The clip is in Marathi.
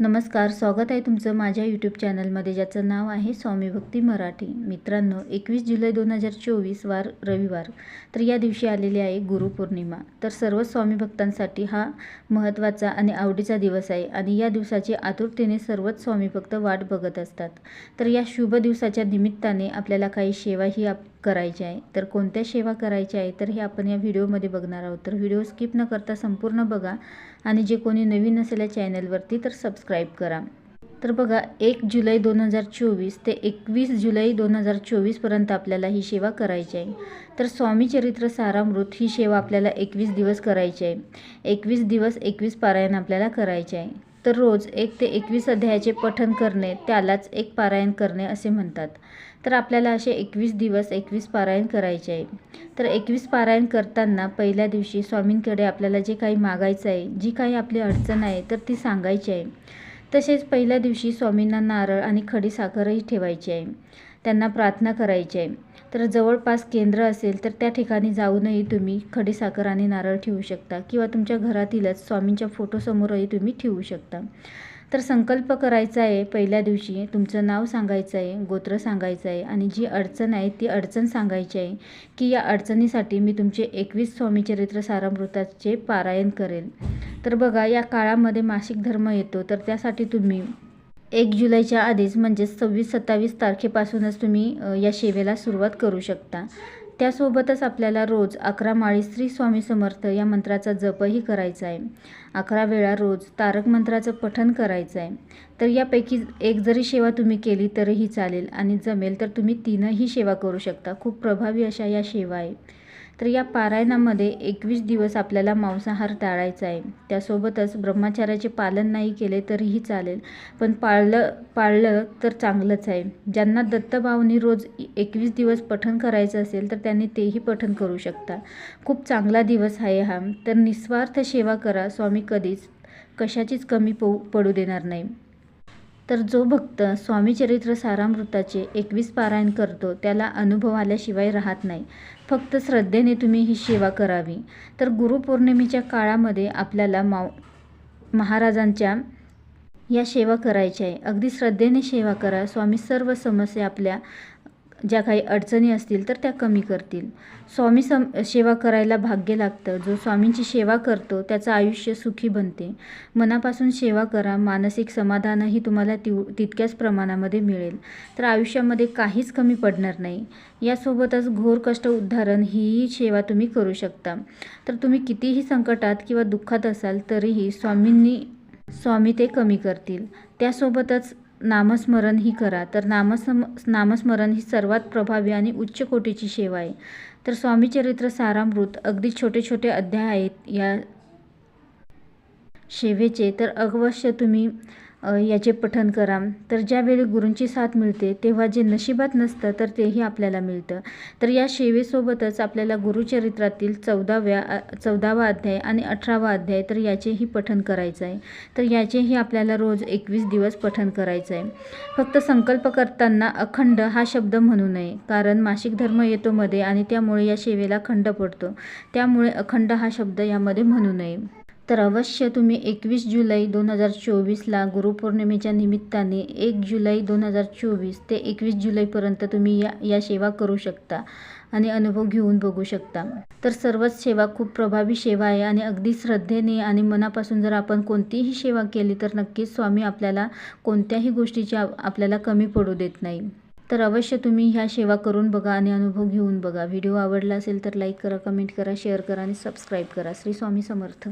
नमस्कार स्वागत आहे तुमचं माझ्या यूट्यूब चॅनलमध्ये ज्याचं नाव आहे स्वामी भक्ती मराठी. मित्रांनो एकवीस जुलै दोन हजार चोवीस वार रविवार. तर या दिवशी आलेली आहे गुरुपौर्णिमा तर सर्व स्वामी भक्तांसाठी हा महत्त्वाचा आणि आवडीचा दिवस आहे आणि या दिवसाची आतुरतेने सर्वच स्वामी भक्त वाट बघत असतात. तर या शुभ दिवसाच्या निमित्ताने आपल्याला काही सेवाही आप करायची आहे. तर कोणत्या सेवा करायच्या आहे तर हे आपण या व्हिडिओमध्ये बघणार आहोत. तर व्हिडिओ स्किप न करता संपूर्ण बघा आणि जे कोणी नवीन असेल या चॅनलवरती तर सबस्क्राईब करा. तर बघा एक जुलै दोन हजार चोवीस ते एकवीस जुलै दोन हजार चोवीसपर्यंत आपल्याला ही सेवा करायची आहे. तर स्वामी चरित्र सारामृत ही सेवा आपल्याला एकवीस दिवस करायची आहे. एकवीस दिवस एकवीस पारायण आपल्याला करायचे आहे. तर रोज एक ते एकवीस अध्यायाचे पठन करणे त्यालाच एक पारायण करणे असे म्हणतात. तर आपल्याला असे एकवीस दिवस एकवीस पारायण करायचे आहे. तर एकवीस पारायण करताना पहिल्या दिवशी स्वामींकडे आपल्याला जे काही मागायचं आहे जी काही आपली अडचण आहे तर ती सांगायची आहे. तसेच पहिल्या दिवशी स्वामींना नारळ आणि खडी साखरही ठेवायची आहे. त्यांना प्रार्थना करायची आहे. तर जवळपास केंद्र असेल तर त्या ठिकाणी जाऊनही तुम्ही खडीसाखर आणि नारळ ठेवू शकता किंवा तुमच्या घरातीलच स्वामींच्या फोटोसमोरही तुम्ही ठेवू शकता. तर संकल्प करायचा आहे पहिल्या दिवशी तुमचं नाव सांगायचं आहे गोत्र सांगायचं आहे आणि जी अडचण आहे ती अडचण सांगायची आहे की या अडचणीसाठी मी तुमचे एकवीस स्वामीचरित्र सारामृताचे पारायण करेल. तर बघा या काळामध्ये मासिक धर्म येतो तर त्यासाठी तुम्ही एक जुलैच्या आधीच म्हणजेच सव्वीस सत्तावीस तारखेपासूनच तुम्ही या सेवेला सुरुवात करू शकता. त्यासोबतच आपल्याला रोज अकरा माळी श्री स्वामी समर्थ या मंत्राचा जपही करायचा आहे. अकरा वेळा रोज तारक मंत्राचं पठन करायचं आहे. तर यापैकी एक जरी सेवा तुम्ही केली तरीही चालेल आणि जमेल तर तुम्ही तीनही सेवा करू शकता. खूप प्रभावी अशा या सेवा आहे तर या पारायणामध्ये एकवीस दिवस आपल्याला मांसाहार टाळायचा आहे. त्यासोबतच ब्रह्मचार्याचे पालन नाही केले तरीही चालेल पण पाळलं पाळलं तर चांगलंच आहे. ज्यांना दत्तभावनी रोज एकवीस दिवस पठण करायचं असेल तर त्यांनी तेही पठण करू शकता. खूप चांगला दिवस आहे हा. तर निस्वार्थ सेवा करा स्वामी कधीच कशाचीच कमी पो पडू देणार नाही. तर जो भक्त स्वामीचरित्र सारामृताचे एकवीस पारायण करतो त्याला अनुभव आल्याशिवाय राहत नाही. फक्त श्रद्धेने तुम्ही ही सेवा करावी. तर गुरुपौर्णिमेच्या काळामध्ये आपल्याला माव महाराजांच्या या सेवा करायच्या आहे. अगदी श्रद्धेने सेवा करा. स्वामी सर्व समस्या आपल्या ज्या काही अडचणी असतील तर त्या कमी करतील. स्वामी सम सेवा करायला भाग्य लागतं. जो स्वामींची सेवा करतो त्याचं आयुष्य सुखी बनते. मनापासून सेवा करा. मानसिक समाधानही तुम्हाला तिव तितक्याच प्रमाणामध्ये मिळेल. तर आयुष्यामध्ये काहीच कमी पडणार नाही. यासोबतच घोर कष्ट उद्धारण ही सेवा तुम्ही करू शकता. तर तुम्ही कितीही संकटात किंवा दुःखात असाल तरीही स्वामींनी स्वामी ते कमी करतील. त्यासोबतच नामस्मरण ही करा. तर नामसम नामस्मरण ही सर्वात प्रभावी आणि उच्च कोटीची सेवा आहे. तर स्वामीचरित्र सारामृत अगदी छोटे छोटे अध्याय आहेत या सेवेचे. तर अवश्य तुम्ही याचे पठन करा. तर ज्यावेळी गुरूंची साथ मिळते तेव्हा जे नशिबात नसतं तर तेही आपल्याला मिळतं. तर या सेवेसोबतच आपल्याला गुरुचरित्रातील चौदाव्या चौदावा अध्याय आणि अठरावा अध्याय तर याचेही पठन करायचं आहे. तर याचेही आपल्याला रोज एकवीस दिवस पठन करायचं आहे. फक्त संकल्प करताना अखंड हा शब्द म्हणू नये कारण मासिक धर्म येतो मध्ये आणि त्यामुळे या सेवेला खंड पडतो. त्यामुळे अखंड हा शब्द यामध्ये म्हणू नये. तर अवश्य तुम्ही एकवीस जुलै दोन हजार चोवीसला गुरुपौर्णिमेच्या निमित्ताने एक जुलै दोन हजार चोवीस ते एकवीस जुलैपर्यंत तुम्ही या या सेवा करू शकता आणि अनुभव घेऊन बघू शकता. तर सर्वच सेवा खूप प्रभावी सेवा आहे आणि अगदी श्रद्धेने आणि मनापासून जर आपण कोणतीही सेवा केली तर नक्कीच स्वामी आपल्याला कोणत्याही गोष्टीची आपल्याला कमी पडू देत नाही. तर अवश्य तुम्ही ह्या सेवा करून बघा आणि अनुभव घेऊन बघा. व्हिडिओ आवडला असेल तर लाईक करा कमेंट करा शेअर करा आणि सबस्क्राईब करा. श्री स्वामी समर्थ.